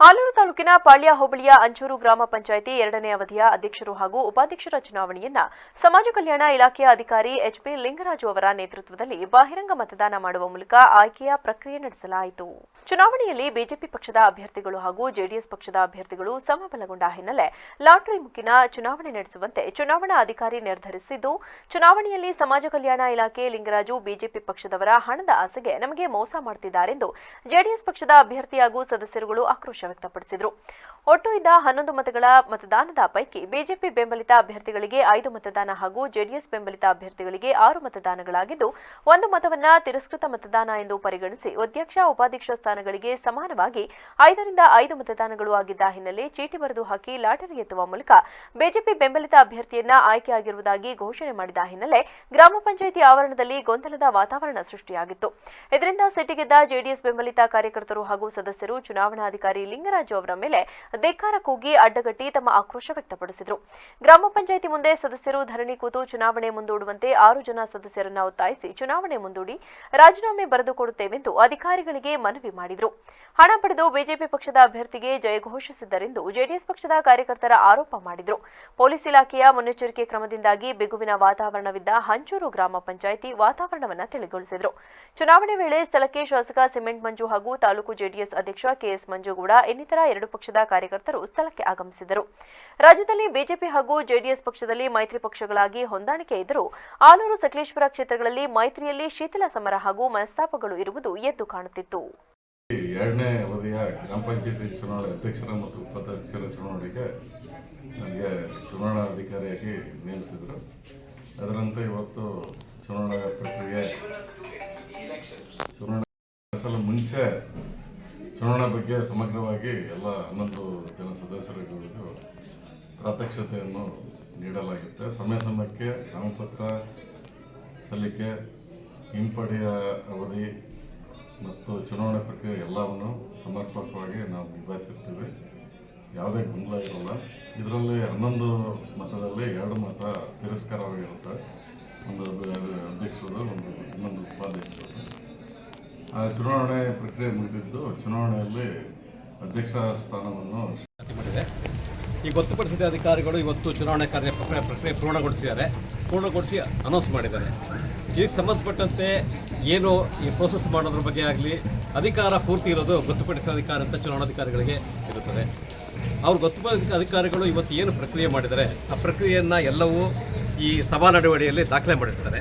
ಆಲೂರು ತಾಲೂಕಿನ ಪಾಳ್ಯ ಹೋಬಳಿಯ ಅಂಚೂರು ಗ್ರಾಮ ಪಂಚಾಯಿತಿ ಎರಡನೇ ಅವಧಿಯ ಅಧ್ಯಕ್ಷರು ಹಾಗೂ ಉಪಾಧ್ಯಕ್ಷರ ಚುನಾವಣೆಯನ್ನ ಸಮಾಜ ಕಲ್ಯಾಣ ಇಲಾಖೆಯ ಅಧಿಕಾರಿ ಎಚ್ಪಿ ಲಿಂಗರಾಜು ಅವರ ನೇತೃತ್ವದಲ್ಲಿ ಬಹಿರಂಗ ಮತದಾನ ಮಾಡುವ ಮೂಲಕ ಆಯ್ಕೆಯ ಪ್ರಕ್ರಿಯೆ ನಡೆಸಲಾಯಿತು. ಚುನಾವಣೆಯಲ್ಲಿ ಬಿಜೆಪಿ ಪಕ್ಷದ ಅಭ್ಯರ್ಥಿಗಳು ಹಾಗೂ ಜೆಡಿಎಸ್ ಪಕ್ಷದ ಅಭ್ಯರ್ಥಿಗಳು ಸಮಬಲಗೊಂಡ ಹಿನ್ನೆಲೆ ಲಾಟರಿ ಮುಖಿನ ಚುನಾವಣೆ ನಡೆಸುವಂತೆ ಚುನಾವಣಾ ಅಧಿಕಾರಿ ನಿರ್ಧರಿಸಿದ್ದು, ಚುನಾವಣೆಯಲ್ಲಿ ಸಮಾಜ ಕಲ್ಯಾಣ ಇಲಾಖೆ ಲಿಂಗರಾಜು ಬಿಜೆಪಿ ಪಕ್ಷದವರ ಹಣದ ಆಸೆಗೆ ನಮಗೆ ಮೋಸ ಮಾಡುತ್ತಿದ್ದಾರೆಂದು ಜೆಡಿಎಸ್ ಪಕ್ಷದ ಅಭ್ಯರ್ಥಿ ಹಾಗೂ ಸದಸ್ಯರುಗಳು ಆಕ್ರೋಶ ವ್ಯಕ್ತಪಡಿಸಿದರು. ಒಟ್ಟು ಇದ್ದ ಹನ್ನೊಂದು ಮತಗಳ ಮತದಾನದ ಪೈಕಿ ಬಿಜೆಪಿ ಬೆಂಬಲಿತ ಅಭ್ಯರ್ಥಿಗಳಿಗೆ ಐದು ಮತದಾನ ಹಾಗೂ ಜೆಡಿಎಸ್ ಬೆಂಬಲಿತ ಅಭ್ಯರ್ಥಿಗಳಿಗೆ ಆರು ಮತದಾನಗಳಾಗಿದ್ದು, ಒಂದು ಮತವನ್ನ ತಿರಸ್ಕೃತ ಮತದಾನ ಎಂದು ಪರಿಗಣಿಸಿ ಅಧ್ಯಕ್ಷ, ಉಪಾಧ್ಯಕ್ಷ ಸ್ಥಾನಗಳಿಗೆ ಸಮಾನವಾಗಿ ಐದರಿಂದ ಐದು ಮತದಾನಗಳು ಆಗಿದ್ದ ಹಿನ್ನೆಲೆ ಚೀಟಿ ಬರೆದು ಹಾಕಿ ಲಾಟರಿ ಎತ್ತುವ ಮೂಲಕ ಬಿಜೆಪಿ ಬೆಂಬಲಿತ ಅಭ್ಯರ್ಥಿಯನ್ನ ಆಯ್ಕೆಯಾಗಿರುವುದಾಗಿ ಘೋಷಣೆ ಮಾಡಿದ ಹಿನ್ನೆಲೆ ಗ್ರಾಮ ಪಂಚಾಯಿತಿ ಆವರಣದಲ್ಲಿ ಗೊಂದಲದ ವಾತಾವರಣ ಸೃಷ್ಟಿಯಾಗಿತ್ತು. ಇದರಿಂದ ಸಿಟ್ಟಿಗೆದ್ದ ಜೆಡಿಎಸ್ ಬೆಂಬಲಿತ ಕಾರ್ಯಕರ್ತರು ಹಾಗೂ ಸದಸ್ಯರು ಚುನಾವಣಾಧಿಕಾರಿ ಲಿಂಗರಾಜು ಅವರ ಮೇಲೆ ಧಿಕ್ಕಾರ ಕೂಗಿ ಅಡ್ಡಗಟ್ಟಿ ತಮ್ಮ ಆಕ್ರೋಶ ವ್ಯಕ್ತಪಡಿಸಿದರು. ಗ್ರಾಮ ಪಂಚಾಯಿತಿ ಮುಂದೆ ಸದಸ್ಯರು ಧರಣಿ ಕೂತು ಚುನಾವಣೆ ಮುಂದೂಡುವಂತೆ ಆರು ಜನ ಸದಸ್ಯರನ್ನ ಒತ್ತಾಯಿಸಿ ಚುನಾವಣೆ ಮುಂದೂಡಿ ರಾಜೀನಾಮೆ ಬರೆದುಕೊಡುತ್ತೇವೆಂದು ಅಧಿಕಾರಿಗಳಿಗೆ ಮನವಿ ಮಾಡಿದರು. ಹಣ ಪಡೆದು ಬಿಜೆಪಿ ಪಕ್ಷದ ಅಭ್ಯರ್ಥಿಗೆ ಜಯ ಘೋಷಿಸಿದ್ದರೆಂದು ಜೆಡಿಎಸ್ ಪಕ್ಷದ ಕಾರ್ಯಕರ್ತರ ಆರೋಪ ಮಾಡಿದರು. ಪೊಲೀಸ್ ಇಲಾಖೆಯ ಮುನ್ನೆಚ್ಚರಿಕೆ ಕ್ರಮದಿಂದಾಗಿ ಬಿಗುವಿನ ವಾತಾವರಣವಿದ್ದ ಹಂಚೂರು ಗ್ರಾಮ ಪಂಚಾಯಿತಿ ವಾತಾವರಣವನ್ನು ತಿಳಿಗೊಳಿಸಿದರು. ಚುನಾವಣೆ ವೇಳೆ ಸ್ಥಳಕ್ಕೆ ಶಾಸಕ ಸಿಮೆಂಟ್ ಮಂಜು ಹಾಗೂ ತಾಲೂಕು ಜೆಡಿಎಸ್ ಅಧ್ಯಕ್ಷ ಕೆಎಸ್ ಮಂಜುಗೌಡ, ಇನ್ನಿತರ ಎರಡು ಪಕ್ಷದ ಕಾರ್ಯಕರ್ತರು ಸ್ಥಳಕ್ಕೆ ಆಗಮಿಸಿದರು. ರಾಜ್ಯದಲ್ಲಿ ಬಿಜೆಪಿ ಹಾಗೂ ಜೆಡಿಎಸ್ ಪಕ್ಷದಲ್ಲಿ ಮೈತ್ರಿ ಪಕ್ಷಗಳಾಗಿ ಹೊಂದಾಣಿಕೆ ಇದ್ದರೂ ಆಲೂರು ಸಕಲೇಶ್ವರ ಕ್ಷೇತ್ರಗಳಲ್ಲಿ ಮೈತ್ರಿಯಲ್ಲಿ ಶೀತಲ ಸಮರ ಹಾಗೂ ಮನಸ್ತಾಪಗಳು ಇರುವುದು ಎದ್ದು ಕಾಣುತ್ತಿತ್ತು. ಎರಡನೇ ಅವಧಿಯ ಗ್ರಾಮ ಪಂಚಾಯತಿ ಚುನಾವಣೆ, ಅಧ್ಯಕ್ಷರ ಮತ್ತು ಉಪಾಧ್ಯಕ್ಷರ ಚುನಾವಣೆಗೆ ನನಗೆ ಚುನಾವಣಾಧಿಕಾರಿಯಾಗಿ ನೇಮಿಸಿದರು. ಅದರಂತೆ ಇವತ್ತು ಚುನಾವಣಾ ಪ್ರಕ್ರಿಯೆ, ಚುನಾವಣೆ ಮುಂಚೆ ಚುನಾವಣಾ ಬಗ್ಗೆ ಸಮಗ್ರವಾಗಿ ಎಲ್ಲ ಹನ್ನೊಂದು ಜನ ಸದಸ್ಯರುಗಳಿಗೂ ಪ್ರಾತ್ಯಕ್ಷತೆಯನ್ನು ನೀಡಲಾಗುತ್ತೆ. ಸಮಯ ಸಮಯಕ್ಕೆ ನಾಮಪತ್ರ ಸಲ್ಲಿಕೆ, ಹಿಂಪಡೆಯ ಅವಧಿ ಮತ್ತು ಚುನಾವಣೆ ಪ್ರಕ್ರಿಯೆ ಎಲ್ಲವನ್ನು ಸಮರ್ಪಕವಾಗಿ ನಾವು ನಿಭಾಯಿಸಿರ್ತೀವಿ. ಯಾವುದೇ ಗೊಂದಲ ಇರಲ್ಲ. ಇದರಲ್ಲಿ ಹನ್ನೊಂದು ಮತದಲ್ಲಿ ಎರಡು ಮತ ತಿರಸ್ಕಾರವಾಗಿರುತ್ತೆ. ಒಂದು ಅಧ್ಯಕ್ಷರು ಒಂದು ಚುನಾವಣೆ ಪ್ರಕ್ರಿಯೆ ಮುಗಿದಿದ್ದು ಚುನಾವಣೆಯಲ್ಲಿ ಅಧ್ಯಕ್ಷ ಸ್ಥಾನವನ್ನು ಮಾಡಿದೆ. ಈ ಗೊತ್ತುಪಡಿಸಿದ ಅಧಿಕಾರಿಗಳು ಇವತ್ತು ಚುನಾವಣೆ ಕಾರ್ಯ ಪ್ರಕ್ರಿಯೆ ಪ್ರಕ್ರಿಯೆ ಪೂರ್ಣಗೊಳಿಸಿದ್ದಾರೆ. ಪೂರ್ಣಗೊಳಿಸಿ ಅನೌನ್ಸ್ ಮಾಡಿದ್ದಾರೆ. ಇದಕ್ಕೆ ಸಂಬಂಧಪಟ್ಟಂತೆ ಏನು ಈ ಪ್ರೋಸೆಸ್ ಮಾಡೋದ್ರ ಬಗ್ಗೆ ಆಗಲಿ, ಅಧಿಕಾರ ಪೂರ್ತಿ ಇರೋದು ಗೊತ್ತುಪಡಿಸಿದ ಅಧಿಕಾರ ಅಂತ ಚುನಾವಣಾಧಿಕಾರಿಗಳಿಗೆ ಇರುತ್ತದೆ. ಅವ್ರು ಗೊತ್ತುಪಡಿಸಿದ ಅಧಿಕಾರಿಗಳು ಇವತ್ತು ಏನು ಪ್ರಕ್ರಿಯೆ ಮಾಡಿದ್ದಾರೆ, ಆ ಪ್ರಕ್ರಿಯೆಯನ್ನು ಎಲ್ಲವೂ ಈ ಸಭಾ ನಡವಳಿಯಲ್ಲಿ ದಾಖಲೆ ಮಾಡಿರ್ತಾರೆ.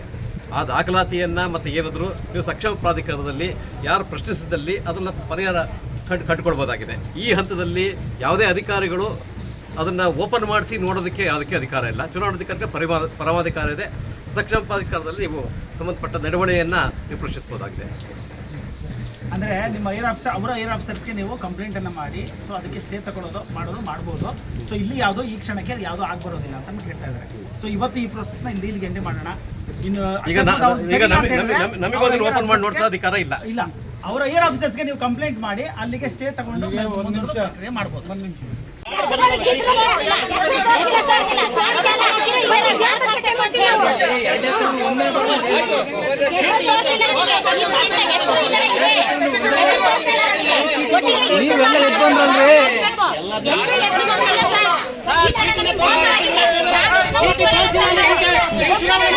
ಆ ದಾಖಲಾತಿಯನ್ನು ಮತ್ತು ಏನಾದರೂ ನೀವು ಸಕ್ಷಮ ಪ್ರಾಧಿಕಾರದಲ್ಲಿ ಯಾರು ಪ್ರಶ್ನಿಸಿದಲ್ಲಿ ಅದನ್ನು ಪರಿಹಾರ ಕಂಡು, ಕಂಡುಕೊಳ್ಬೋದಾಗಿದೆ. ಈ ಹಂತದಲ್ಲಿ ಯಾವುದೇ ಅಧಿಕಾರಿಗಳು ಅದನ್ನು ಓಪನ್ ಮಾಡಿಸಿ ನೋಡೋದಕ್ಕೆ ಯಾವುದಕ್ಕೆ ಅಧಿಕಾರ ಇಲ್ಲ. ಚುನಾವಣಾಧಿಕಾರಕ್ಕೆ ಪರಿಮಾ ಪರಮಾಧಿಕಾರ ಇದೆ. ಸಕ್ಷಮ ಪ್ರಾಧಿಕಾರದಲ್ಲಿ ನೀವು ಸಂಬಂಧಪಟ್ಟ ನಡವಳಿಕೆಯನ್ನು ನೀವು ಪ್ರಶ್ನಿಸ್ಬೋದಾಗಿದೆ ಅಂದ್ರೆ ನಿಮ್ಮ ಏರ್ ಆಫೀಸರ್ ಅವರ ಏರ್ ಆಫೀಸರ್ಸ್ಗೆ ನೀವು ಕಂಪ್ಲೇಂಟ್ ಅನ್ನ ಮಾಡಿ ಸೊ ಅದಕ್ಕೆ ಸ್ಟೇ ತಗೊಳ್ಳೋದು ಮಾಡೋದು ಮಾಡ್ಬೋದು ಸೊ ಇಲ್ಲಿ ಯಾವುದೋ ಈ ಕ್ಷಣಕ್ಕೆ ಯಾವುದೋ ಆಗ್ಬರೋದಿಲ್ಲ ಅಂತ ಕೇಳ್ತಾ ಹೇಳ್ತಾ ಇದ್ದಾರೆ ಸೊ ಇವತ್ತು ಈ ಪ್ರೊಸೆಸ್ನ ಇಲ್ಲಿ ಇಲ್ಲಿಗೆ ಎಂಡೆ ಮಾಡೋಣ ಇನ್ನು ನಮಗೆ ಓಪನ್ ಮಾಡಿ ಅಧಿಕಾರ ಇಲ್ಲ ಇಲ್ಲ ಅವರ ಏರ್ ಆಫೀಸರ್ಸ್ಗೆ ನೀವು ಕಂಪ್ಲೇಂಟ್ ಮಾಡಿ ಅಲ್ಲಿಗೆ ಸ್ಟೇ ತಗೊಂಡು ಮಾಡ್ಬೋದು ಒಂದು ನಿಮಿಷ ಚುನಾವಣೆ